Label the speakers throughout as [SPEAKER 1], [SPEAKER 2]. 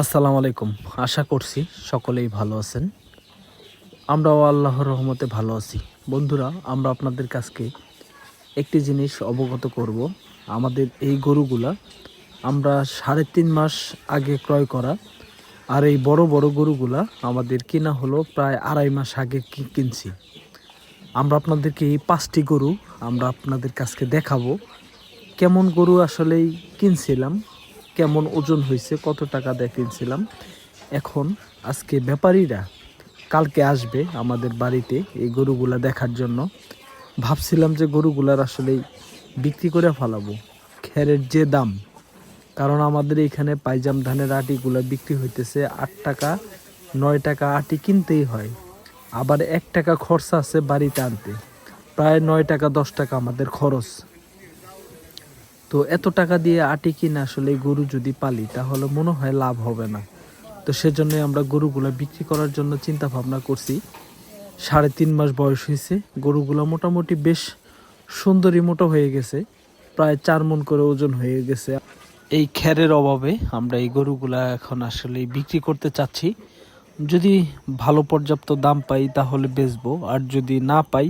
[SPEAKER 1] আসসালামু আলাইকুম। আশা করছি সকলেই ভালো আছেন। আমরাও আল্লাহর রহমতে ভালো আছি। বন্ধুরা, আমরা আপনাদের কাছকে একটি জিনিস অবগত করব। আমাদের এই গরুগুলা আমরা সাড়ে তিন মাস আগে ক্রয় করা। আর এই বড় বড় গরুগুলা আমাদের কিনা হলো প্রায় আড়াই মাস আগে কিনছি। আমরা আপনাদেরকে এই পাঁচটি গরু আমরা আপনাদের কাছকে দেখাবো। কেমন গরু আসলেই কিনছিলাম কেমন ওজন হয়েছে, কত টাকা দিয়ে কিনছিলাম। এখন আজকে ব্যাপারীরা কালকে আসবে আমাদের বাড়িতে এই গরুগুলা দেখার জন্য। ভাবছিলাম যে গরুগুলার আসলেই বিক্রি করে ফেলাবো, খেরের যে দাম। কারণ আমাদের এখানে পাইজাম ধানের আটিগুলো বিক্রি হইতেছে আট টাকা, নয় টাকা আটি কিনতেই হয়। আবার এক টাকা খরচা আছে বাড়িতে আনতে, প্রায় নয় টাকা দশ টাকা আমাদের খরচ। তো এত টাকা দিয়ে আটি কিনে আসলে গরু যদি পালি, তাহলে মনে হয় লাভ হবে না। তো সেজন্যই আমরা গরুগুলো বিক্রি করার জন্য চিন্তা ভাবনা করছি। সাড়ে তিন মাস বয়স হয়েছে, গরুগুলো মোটামুটি বেশ সুন্দরী মোটো হয়ে গেছে, প্রায় চার মন করে ওজন হয়ে গেছে। এই খ্যারের অভাবে আমরা এই গরুগুলা এখন আসলে বিক্রি করতে চাচ্ছি। যদি ভালো পর্যাপ্ত দাম পাই তাহলে বেচবো, আর যদি না পাই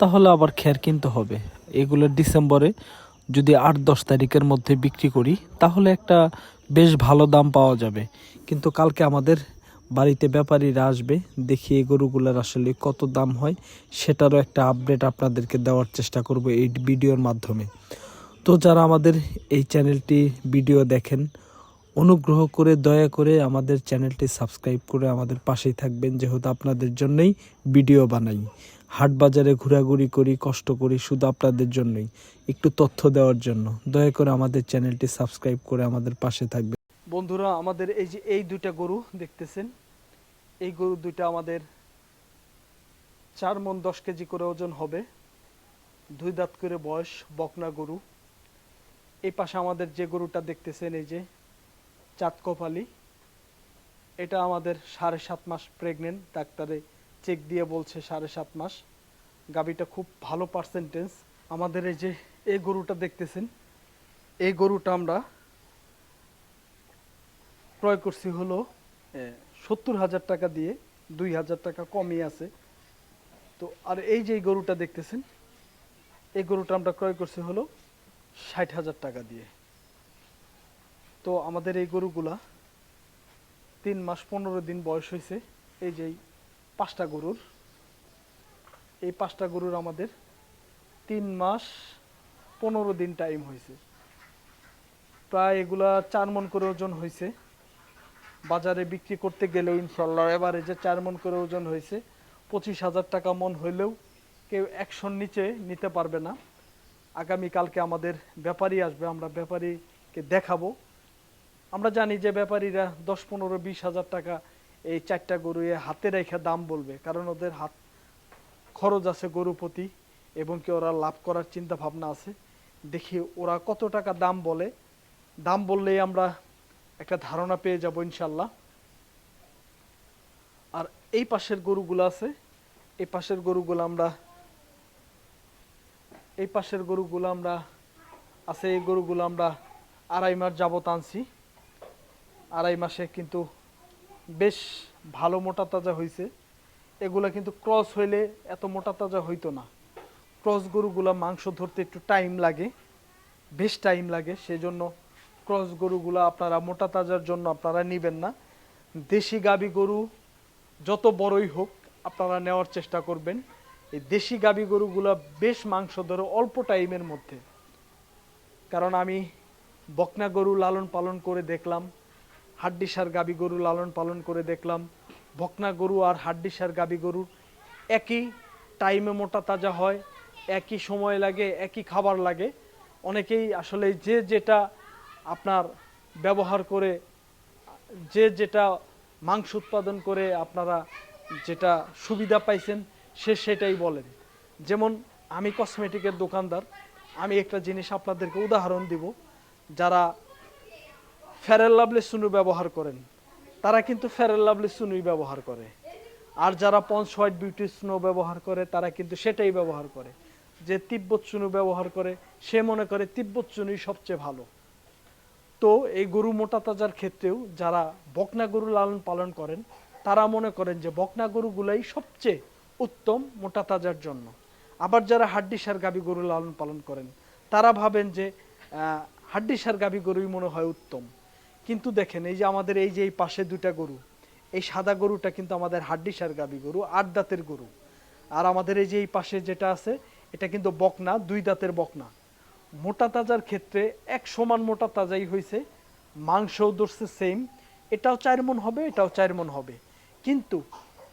[SPEAKER 1] তাহলে আবার খ্যার কিনতে হবে। এগুলো ডিসেম্বরে যদি আট, দশ তারিখের মধ্যে বিক্রি করি, তাহলে একটা বেশ ভালো দাম পাওয়া যাবে। কিন্তু কালকে আমাদের বাড়িতে ব্যাপারীরা আসবে, দেখি এই গরুগুলোর আসলে কত দাম হয়, সেটারও একটা আপডেট আপনাদেরকে দেওয়ার চেষ্টা করব এই ভিডিওর মাধ্যমে। তো যারা আমাদের এই চ্যানেলটি ভিডিও দেখেন অনুগ্রহ করে, দয়া করে আমাদের চ্যানেলটি সাবস্ক্রাইব করে আমাদের পাশেই থাকবেন, যেহেতু আপনাদের জন্যই ভিডিও বানাই। হাট বাজারে ঘোরাঘুরি করি, কষ্ট করি শুধু আপনাদের জন্যই। একটু তথ্য দেওয়ার জন্য। দয়া করে আমাদের চ্যানেলটি সাবস্ক্রাইব করে আমাদের পাশে থাকবেন। বন্ধুরা, আমাদের এই যে এই দুইটা গরু দেখতেছেন, এই গরু দুইটা আমাদের চার মন দশ কেজি করে ওজন হবে। দুই দাঁত করে বয়স বকনা গরু। এই পাশে আমাদের যে গরুটা দেখতেছেন, এই যে চাঁদ কপালি এটা আমাদের সাড়ে সাত মাস প্রেগনেন্ট ডাক্তারে চেক দিয়ে বলছে সাড়ে সাত মাস। গাবিটা খুব ভালো পার্সেন্টেজ আমাদের এই যে এই গরুটা দেখতেছেন, এই গরুটা আমরা ক্রয় করছি হলো সত্তর হাজার টাকা দিয়ে, দুই হাজার টাকা কমই আছে। তো আর এই যে গরুটা দেখতেছেন, এই গরুটা আমরা ক্রয় করছি হলো ষাট হাজার টাকা দিয়ে। তো আমাদের এই গরুগুলা তিন মাস পনেরো দিন বয়স হয়েছে। এই যে পাঁচটা গরুর। এই পাঁচটা গরুর আমাদের তিন মাস পনেরো দিন টাইম হয়েছে। প্রায় এগুলা চার মন করে ওজন হয়েছে। বাজারে বিক্রি করতে গেলেও ইনশাল্লাহ এবারে যে চার মন করে ওজন হয়েছে, পঁচিশ হাজার টাকা মন হইলেও কেউ একশোর নিচে নিতে পারবে না। আগামীকালকে আমাদের ব্যাপারী আসবে, আমরা ব্যাপারীকে দেখাবো। আমরা জানি যে ব্যাপারীরা দশ, পনেরো, বিশ হাজার টাকা এই চারটা গরু হাতে রেখে দাম বলবে। কারণ ওদের হাত খরচ আছে গরু প্রতি এবং কি ওরা লাভ করার চিন্তা ভাবনা আছে। দেখি ওরা কত টাকা দাম বলে। দাম বললেই আমরা একটা ধারণা পেয়ে যাব ইনশাল্লাহ আর এই পাশের গরুগুলো আছে। এই পাশের গরুগুলো আমরা এই পাশের গরুগুলো আমরা আছে, এই গরুগুলো আমরা আড়াই মাস যাবত আনছি। আড়াই মাসে কিন্তু বেশ ভালো মোটা তাজা হয়েছে এগুলা কিন্তু ক্রস হইলে এত মোটা তাজা হইতো না। ক্রস গরুগুলা মাংস ধরতে একটু টাইম লাগে, বেশ টাইম লাগে, সেজন্য ক্রস গরুগুলা আপনারা মোটা তাজার জন্য আপনারা নেবেন না। দেশি গাবি গরু যত বড়ই হোক, আপনারা নেওয়ার চেষ্টা করবেন। এই দেশি গাবি গরুগুলা বেশ মাংস ধরে অল্প টাইমের মধ্যে। কারণ আমি বকনা গরু লালন পালন করে দেখলাম হাড্ডিসার গাবি গরু লালন পালন করে দেখলাম। বকনা গরু আর হাড্ডিসার গাবি গরু একই টাইমে মোটা তাজা হয়, একই সময় লাগে, একই খাবার লাগে। অনেকেই আসলে যে যেটা আপনার ব্যবহার করে, যে যেটা মাংস উৎপাদন করে আপনারা যেটা সুবিধা পাইছেন, সে সেটাই বলেন। যেমন আমি কসমেটিকের দোকানদার, আমি একটা জিনিস আপনাদেরকে উদাহরণ দিব। যারা ফেয়ার লাভলি সুনু ব্যবহার করেন। তারা কিন্তু ফেয়ার লাভলি সুনুই ব্যবহার করে। আর যারা পঞ্চ হোয়াইট বিউটি স্নো ব্যবহার করে, তারা কিন্তু সেটাই ব্যবহার করে। যে তিব্বত চুনু ব্যবহার করে, সে মনে করে তিব্বত চুনুই সবচেয়ে ভালো।
[SPEAKER 2] তো এই গরু মোটা তাজার ক্ষেত্রেও যারা বকনা গরু লালন পালন করেন, তারা মনে করেন যে বকনা গরুগুলাই সবচেয়ে উত্তম মোটা তাজার জন্য। আবার যারা হাড্ডিসার গাবি গরু লালন পালন করেন, তারা ভাবেন যে হাড্ডিসার গাবি গরুই মনে হয় উত্তম। কিন্তু দেখেন, এই যে আমাদের এই যে এই পাশে দুটা গরু, এই সাদা গরুটা কিন্তু আমাদের হাড্ডিসার গাবি গরু, আট দাঁতের গরু। আর আমাদের এই যে এই পাশে যেটা আছে, এটা কিন্তু বকনা, দুই দাঁতের বকনা। মোটা তাজার ক্ষেত্রে এক সমান মোটা তাজাই হয়েছে মাংসও ধরছে সেম এটাও চার মন হবে, এটাও চার মন হবে। কিন্তু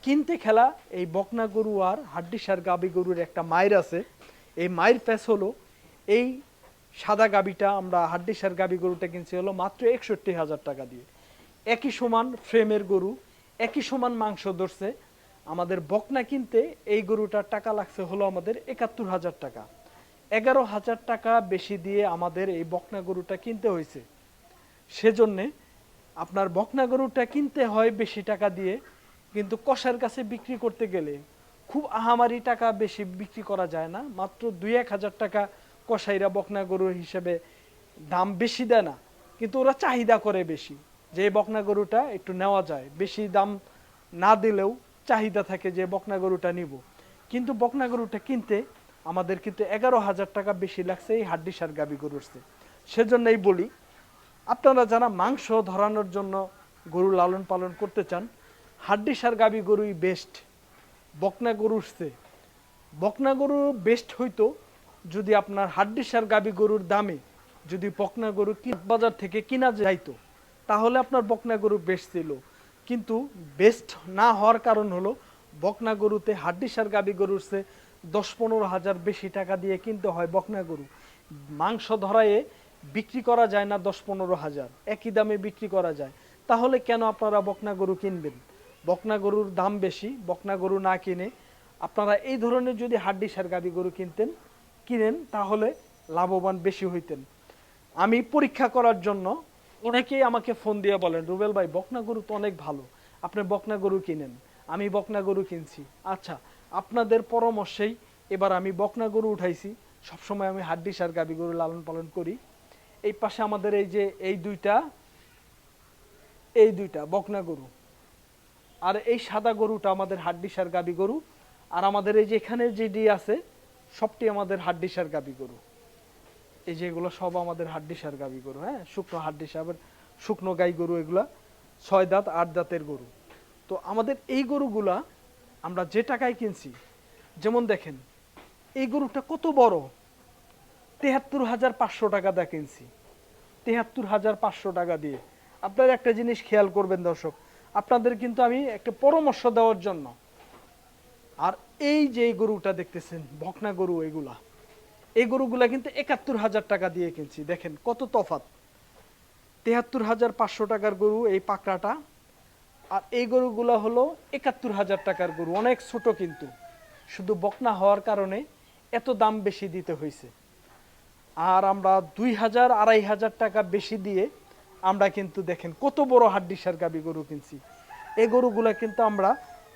[SPEAKER 2] কিনতে খেলা এই বকনা গরু আর হাড্ডিসার গাবি গরুর একটা মায়ের আছে, এই মায়ের প্যাস হলো এই সাদা গাবিটা আমরা হাড্ডিসার গাবি গরুটা কিনছি হলো মাত্র একষট্টি হাজার টাকা দিয়ে। একই সমান ফ্রেমের গরু, একই সমান মাংস ধরছে। আমাদের বকনা কিনতে এই গরুটার টাকা লাগছে হলো আমাদের একাত্তর হাজার টাকা। এগারো হাজার টাকা বেশি দিয়ে আমাদের এই বকনা গরুটা কিনতে হয়েছে। সেজন্যে আপনার বকনা গরুটা কিনতে হয় বেশি টাকা দিয়ে, কিন্তু কষার কাছে বিক্রি করতে গেলে খুব আহামারি টাকা বেশি বিক্রি করা যায় না। মাত্র দুই এক হাজার টাকা কসাইরা বকনা গরু হিসেবে দাম বেশি দেয় না, কিন্তু ওরা চাহিদা করে বেশি যে বকনা গরুটা একটু নেওয়া যায়, বেশি দাম না দিলেও চাহিদা থাকে যে বকনা গরুটা নিব কিন্তু বকনা গরুটা কিনতে আমাদের কিন্তু এগারো হাজার টাকা বেশি লাগছে এই হাড্ডিসার গাবি গরুর। সেজন্যই বলি, আপনারা যারা মাংস ধরানোর জন্য গরু লালন পালন করতে চান হাড্ডিসার গাবি গরুই বেস্ট বকনা গরুর। বকনা গরু বেস্ট হইতো যদি আপনার হাড্ডিসার গাবি গরুর দামে যদি বকনা গরু বাজার থেকে কিনা যাইতো, তাহলে আপনার বকনা গরু বেস্ট ছিল। কিন্তু বেস্ট না হওয়ার কারণ হলো, বকনা গরুতে হাড্ডিসার গাবি গরুর চেয়ে দশ পনেরো হাজার বেশি টাকা দিয়ে কিনতে হয় বকনা গরু। মাংস ধরায়ে বিক্রি করা যায় না দশ পনেরো হাজার। একই দামে বিক্রি করা যায়। তাহলে কেন আপনারা বকনা গরু কিনবেন? বকনা গরুর দাম বেশি, বকনা গরু না কিনে আপনারা এই ধরনের যদি হাড্ডিসার গাবি গরু কিনতেন কিনেন, তাহলে লাভবান বেশি হইতেন। আমি পরীক্ষা করার জন্য অনেকেই আমাকে ফোন দিয়ে বলেন, রুবেল ভাই, বকনা গরু তো অনেক ভালো, আপনি বকনা গরু কিনেন। আমি বকনা গরু কিনছি। আচ্ছা আপনাদের পরামর্শেই এবার আমি বকনা গরু উঠাইছি। সবসময় আমি হাড্ডি সার গাবি গরু লালন পালন করি। এই পাশে আমাদের এই যে, এই দুইটা এই দুইটা বকনা গরু। আর এই সাদা গরুটা আমাদের হাড্ডি সার গাবি গরু। আর আমাদের এই যে এখানে যেটি আছে সবটি আমাদের হাড্ডিসার গাবি গরু। এই যে এগুলো সব আমাদের হাড্ডিসার গাবি গরু হ্যাঁ? শুকনো হাড্ডিসা আবার শুকনো গাই গরু এগুলা, ছয় দাঁত, আট দাঁতের গরু। তো আমাদের এই গরুগুলা আমরা যে টাকায় কিনছি, যেমন দেখেন, এই গরুটা কত বড়? তেহাত্তর হাজার পাঁচশো টাকা দিয়ে কিনছি। তেহাত্তর হাজার পাঁচশো টাকা দিয়ে। আপনারা একটা জিনিস খেয়াল করবেন দর্শক, আপনাদের কিন্তু আমি একটা পরামর্শ দেওয়ার জন্য আর এই যে গরুটা দেখতেছেন, বকনা গরু এগুলা, এই গরুগুলা কিন্তু একাত্তর হাজার টাকা দিয়ে কিনছি। দেখেন কত তফাত তেহাত্তর হাজার পাঁচশো টাকার গরু এই পাকড়াটা, আর এই গরুগুলা হলো একাত্তর হাজার টাকার গরু, অনেক ছোট কিন্তু। শুধু বকনা হওয়ার কারণে এত দাম বেশি দিতে হয়েছে আর আমরা দুই হাজার আড়াই হাজার টাকা বেশি দিয়ে আমরা কিন্তু দেখেন কত বড় হাড্ডিসার গাবি গরু কিনছি। এই গরুগুলা কিন্তু আমরা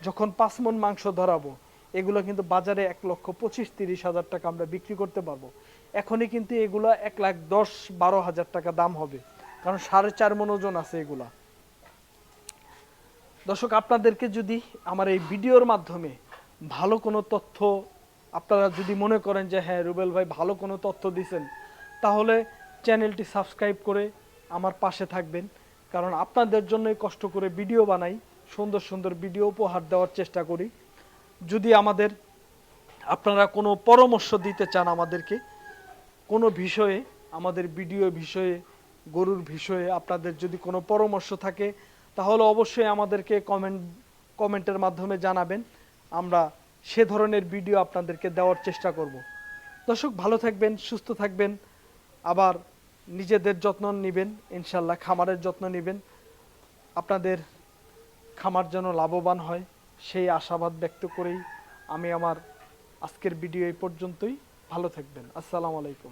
[SPEAKER 2] যখন পাঁচ মন মাংস ধরাবো, এগুলো কিন্তু বাজারে এক লক্ষ পঁচিশ তিরিশ হাজার টাকা আমরা বিক্রি করতে পারব। এখনই কিন্তু এগুলা এক লাখ দশ বারো হাজার টাকা দাম হবে। কারণ সাড়ে চার মন ওজন আছে এগুলা। দর্শক, আপনাদেরকে যদি আমার এই ভিডিওর মাধ্যমে ভালো কোনো তথ্য আপনারা যদি মনে করেন যে হ্যাঁ রুবেল ভাই ভালো কোনো তথ্য দিছেন, তাহলে চ্যানেলটি সাবস্ক্রাইব করে আমার পাশে থাকবেন। কারণ আপনাদের জন্যই কষ্ট করে ভিডিও বানাই। সুন্দর সুন্দর ভিডিও উপহার দেওয়ার চেষ্টা করি। যদি আমাদের আপনারা কোনো পরামর্শ দিতে চান আমাদেরকে, কোনো বিষয়ে, আমাদের ভিডিও বিষয়ে, গরুর বিষয়ে আপনাদের যদি কোনো পরামর্শ থাকে, তাহলে অবশ্যই আমাদেরকে কমেন্ট, কমেন্টের মাধ্যমে জানাবেন। আমরা সে ধরনের ভিডিও আপনাদেরকে দেওয়ার চেষ্টা করব। দর্শক, ভালো থাকবেন, সুস্থ থাকবেন, আবার নিজেদের যত্ন নেবেন, ইনশাল্লাহ খামারের যত্ন নেবেন। আপনাদের খামার যেন লাভবান হয়, সেই আশাবাদ ব্যক্ত করেই আমি আমার আজকের ভিডিও এই পর্যন্তই। ভালো থাকবেন। আসসালামু আলাইকুম।